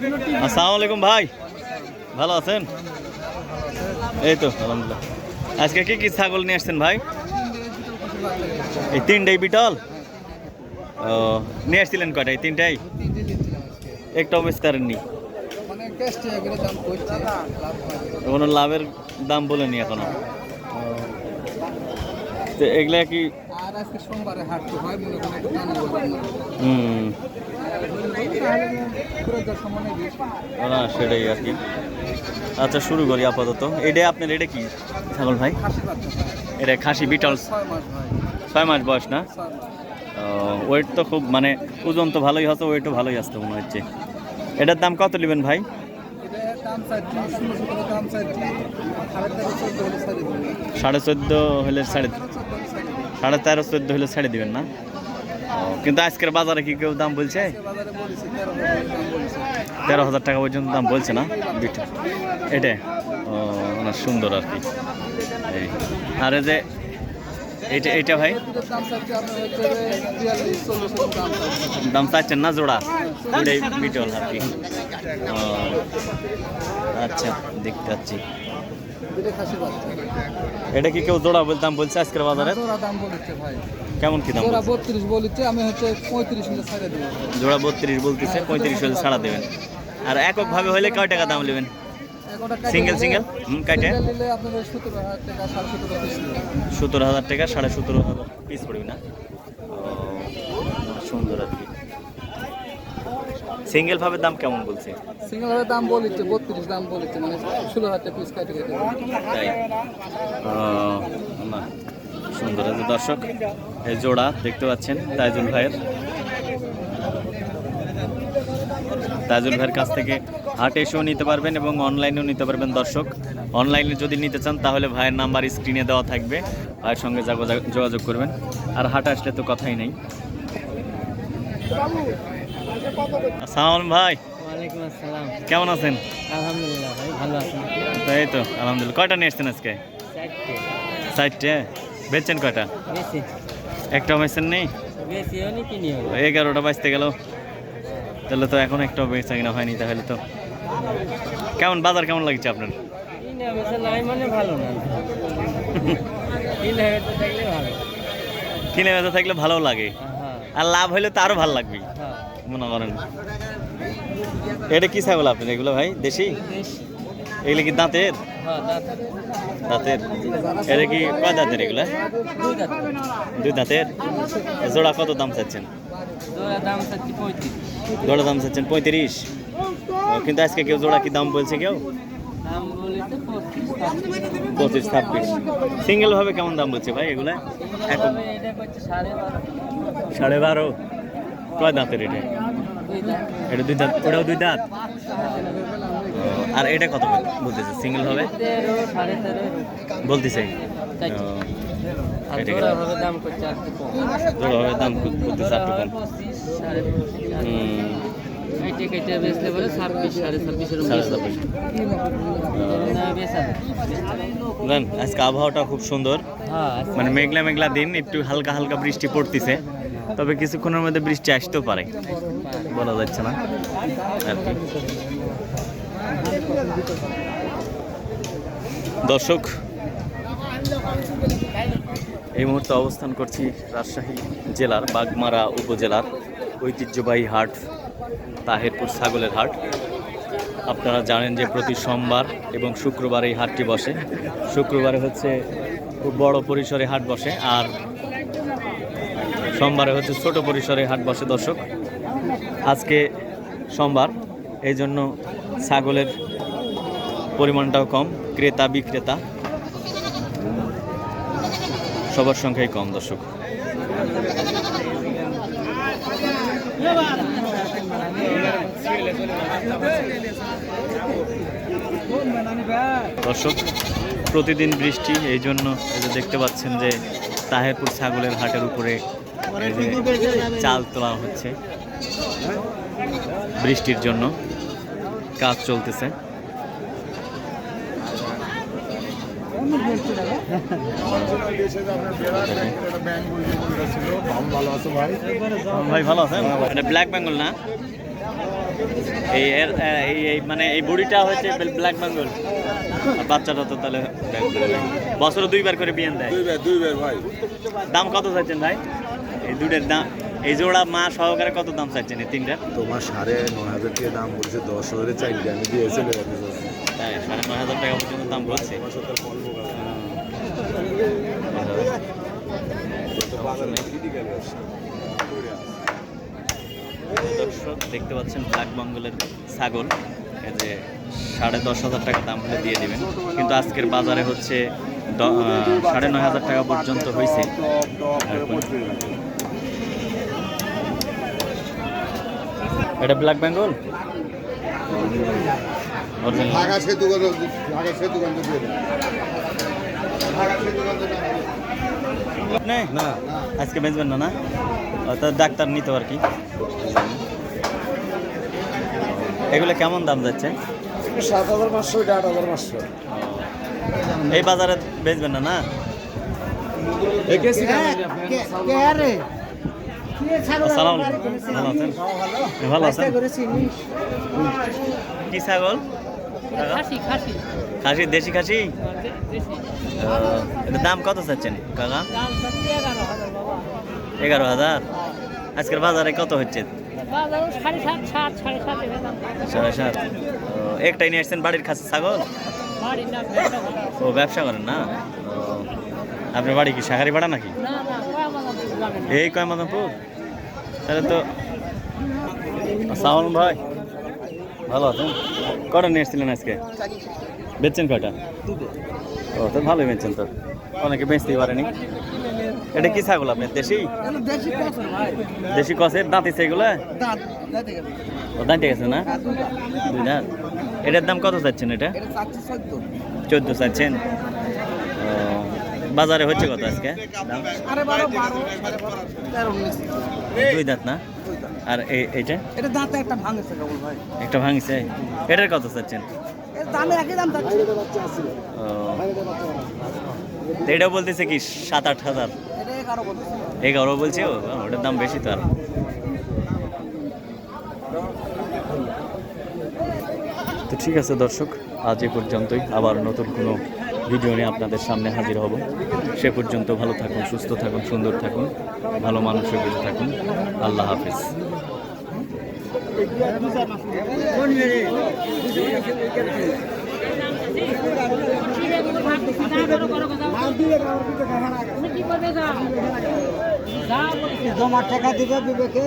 আসসালামু আলাইকুম ভাই। ভালো আছেন? এই তো, আলহামদুলিল্লাহ। আজকে কি কি ছাগল নিয়ে আসছেন ভাই? এই তিনটাই বিটল? ও, নিয়ে আসছিলেন কয়টা এই তিনটাই? একটাও মিস করেননি কোনো লাভের দাম বলেনি এখনও। তো এগুলা কি আর আজকে সোমবারে হাট তো হয় মনে করেন একটু দাম দেবো হুম। না সেটাই আর কি। আচ্ছা শুরু করি আপাতত। এটা আপনার এটা কি ছাগল ভাই? এটা খাসি বিটল ছয় মাস বয়স না? ওয়েট তো খুব মানে ওজন তো ভালোই হতো ওয়েটও ভালোই আসতো মনে হচ্ছে। এটার দাম কত নেবেন ভাই? সাড়ে চোদ্দ হলে সাড়ে সাড়ে তেরো চোদ্দ হলে ছেড়ে দিবেন না। কিন্তু আজকের বাজারে কি কেউ দাম বলছে? তেরো হাজার টাকা পর্যন্ত দাম বলছে না? দুইটা। এটা ও, না, সুন্দর আর কি। এই। আর যে, এইটা এইটা ভাই? দাম চাচ্ছেন না জোড়া? এটাই বিটল আর কি। আচ্ছা দেখতে পাচ্ছি। এটা খাসি বাচ্চা এটা কি কেউ জোড়া বল দাম বলছে আজকের বাজারে? জোড়া দাম বলেছে ভাই। কেমন কি দাম জোড়া বলছে? বত্রিশ বলেছে আমি হচ্ছে পঁয়ত্রিশ মিনিট ছাড়ে দেবো। জোড়া বত্রিশ বলতেছে পঁয়ত্রিশ হলে ছাড়া দেবেন। আর এককভাবে হলে কয় টাকা দাম নেবেন? সিঙ্গেল সিঙ্গেল হুম কাটে সতেরো হাজার টাকা সাড়ে সতেরো হাজার হাজার পিস পড়বে না? সুন্দর আর কি। সিঙ্গেল ভাবে দাম কেমন বলছে? সিঙ্গেল ভাবে দাম বলেছে বত্রিশ দাম বলেছে মানে ষোলো হাজার পিস কাটে কেটে তাই না সুন্দর আছে দর্শক। এই জোড়া দেখতে পাচ্ছেন তাইজুল ভাইয়ের। তাজুল ভাইয়ের কাছ থেকে হাটে এসেও নিতে পারবেন এবং অনলাইনেও নিতে পারবেন দর্শক। অনলাইনে যদি নিতে চান তাহলে ভাইয়ের নাম্বার স্ক্রিনে দেওয়া থাকবে। ভাইয়ের সঙ্গে যোগাযোগ- যোগাযোগ করবেন। আর হাট আসলে তো কথাই নেই। আসসালাম ভাই। ওয়ালাইকুম আসসালাম। কেমন আছেন? আলহামদুলিল্লাহ ভাই ভালো আছেন তো এই তো আলহামদুলিল্লাহ। কয়টা নিয়ে এসছেন আজকে? চারটে। বেচছেন কয়টা? একটা বেচছেন নেই হলে হলো এগারোটা বাজতে গেল। তাহলে তো এখন একটা বেচা কিনা হয়নি তাহলে তো। কেমন বাজার কেমন লাগছে আপনার? কিনে নাই মানে থাকলে ভালো। বেচা থাকলে ভালো লাগে। হ্যাঁ আর লাভ হইলে তো আরও ভালো লাগবে। হ্যাঁ মনে করেন। এটা কি ছাগল আপনার এগুলো ভাই? দেশি? এগুলো কি দাঁতের? দাঁতের। এটা কি কয় দাঁতের এগুলো? দুই দাঁতের। জোড়া কত দাম চাচ্ছেন? জোড়া দাম চাচ্ছেন পঁয়ত্রিশ। কিন্তু আজকে কেউ জোড়া কি দাম বলছে কেউ? পঁচিশ, ছাব্বিশ। সিঙ্গেল ভাবে কেমন দাম বলছে ভাই এগুলা? সাড়ে বারো। কয় দাঁতের এটা? এটা দুই দাঁত ওটাও দুই দাঁত? আর এটা কত বলতেছে? সিঙ্গেল হবে? বলতেছে। জোড়া হবে দাম একটু কম সাড়ে পঁচিশ আর কেটে কেটে বেচলে বলে ছাব্বিশ সাড়ে ছাব্বিশের সাড়ে ছাব্বিশ। বেচা জান আজকে আবহাওয়াটা খুব সুন্দর। হ্যাঁ মানে মেঘলা মেঘলা দিন একটু হালকা হালকা বৃষ্টি পড়তেছে। তবে কিছুক্ষণের মধ্যে বৃষ্টি আসতেও পারে। বলা যাচ্ছে না। আর কি। দর্শক, এই মুহূর্তে অবস্থান করছি রাজশাহী জেলার বাগমারা উপজেলার ঐতিহ্যবাহী হাট, তাহেরপুর ছাগলের হাট। আপনারা জানেন যে প্রতি সোমবার এবং শুক্রবার এই হাটটি বসে। শুক্রবারে হচ্ছে খুব বড় পরিসরে হাট বসে। আর সোমবারে হচ্ছে ছোট পরিসরে হাট বসে দর্শক। আজকে সোমবার, এই জন্য ছাগলের পরিমাণটাও কম, ক্রেতা, বিক্রেতা সবার সংখ্যাই কম, দর্শক। দর্শক, প্রতিদিন বৃষ্টি, এই জন্য দেখতে পাচ্ছেন যে তাহেরপুর ছাগলের হাটের উপরে চাল তোলা হচ্ছে। বৃষ্টির জন্য কাজ চলতেছে। ভাই ভালো আছেন? এটা ব্ল্যাক বেঙ্গল না? এই এই মানে এই বুড়িটা হচ্ছে ব্ল্যাক বেঙ্গল আর বাচ্চাটা তো তাহলে বছরে দুইবার করে বিয়ান দেয়। দুই বের দুই ভাই। দাম কত চাইছেন ভাই? দুটের দাম। এই জোড়া মা সহকারে কত দাম চাইছেন এই তিনটার তোমার সাড়ে নয় হাজার টাকা দাম বলছে দশ হাজারে চাইলে। আমি দিয়ে চলে যাচ্ছি তাই সাড়ে নয় হাজার টাকা পর্যন্ত দাম বলছে? দর্শক দেখতে পাচ্ছেন ব্ল্যাক বেঙ্গলের ছাগল। যে সাড়ে দশ হাজার টাকা দাম হলে দিয়ে দেবেন। কিন্তু আজকের বাজারে হচ্ছে সাড়ে নয় হাজার টাকা পর্যন্ত হয়েছে এটা ব্ল্যাক বেঙ্গল ঢাকা সেতু ঢাকা সেতু না? আজকে বেচবেন না না? তো ডাক্তার নিত আর কি। এগুলো কেমন দাম যাচ্ছে? সাত হাজার পাঁচশো এটা আট হাজার পাঁচশো। এই বাজারে বেচবেন না না? আসসালামু ভালো আছেন? ভালো। আছেন? কি ছাগল? খাসি দেশি খাসি? এটার দাম কত চাচ্ছেন কাকা? এগারো হাজার আজকের বাজারে কত হচ্ছে? সাড়ে সাত একটাই নিয়ে আসছেন বাড়ির খাসি ছাগল। ও ব্যবসা করেন না? আপনার বাড়ি কি শাখারি ভাড়া নাকি। এই কয় মাদামপুর তাহলে তো সাউন ভাই ভালো আছেন? কটা নিয়ে এসেছিলেন আজকে? বেচছেন কয়টা? ও তো ভালোই বেচছেন তো। অনেকে বেচতেই পারেনি। এটা কি ছাগল আপনি দেশি? দেশি কষের দাঁত গেছে ও দাঁতে গেছে না? দুই দাঁত। এটার দাম কত চাচ্ছেন এটা? চোদ্দ চাচ্ছেন। বাজারে হচ্ছে কত আজকে? দুই দাঁত না? আর এই এইটা? এটা দাঁতে একটা ভাঙেছে ভাই। একটা ভাঙছে? এটার কত চাচ্ছেন? এটা বলতেছে কি সাত আট হাজার? এগারো বলছে ও ওটার দাম বেশি তো আর। তো ঠিক আছে দর্শক আজ এ পর্যন্তই। আবার নতুন কোনো ভিডিও নিয়ে আপনাদের সামনে হাজির হব। সে পর্যন্ত ভালো থাকুন, সুস্থ থাকুন, সুন্দর থাকুন, ভালো মানুষের বেঁচে থাকুন। আল্লাহ হাফিজ। জমা টাকা দিবে বিবেকে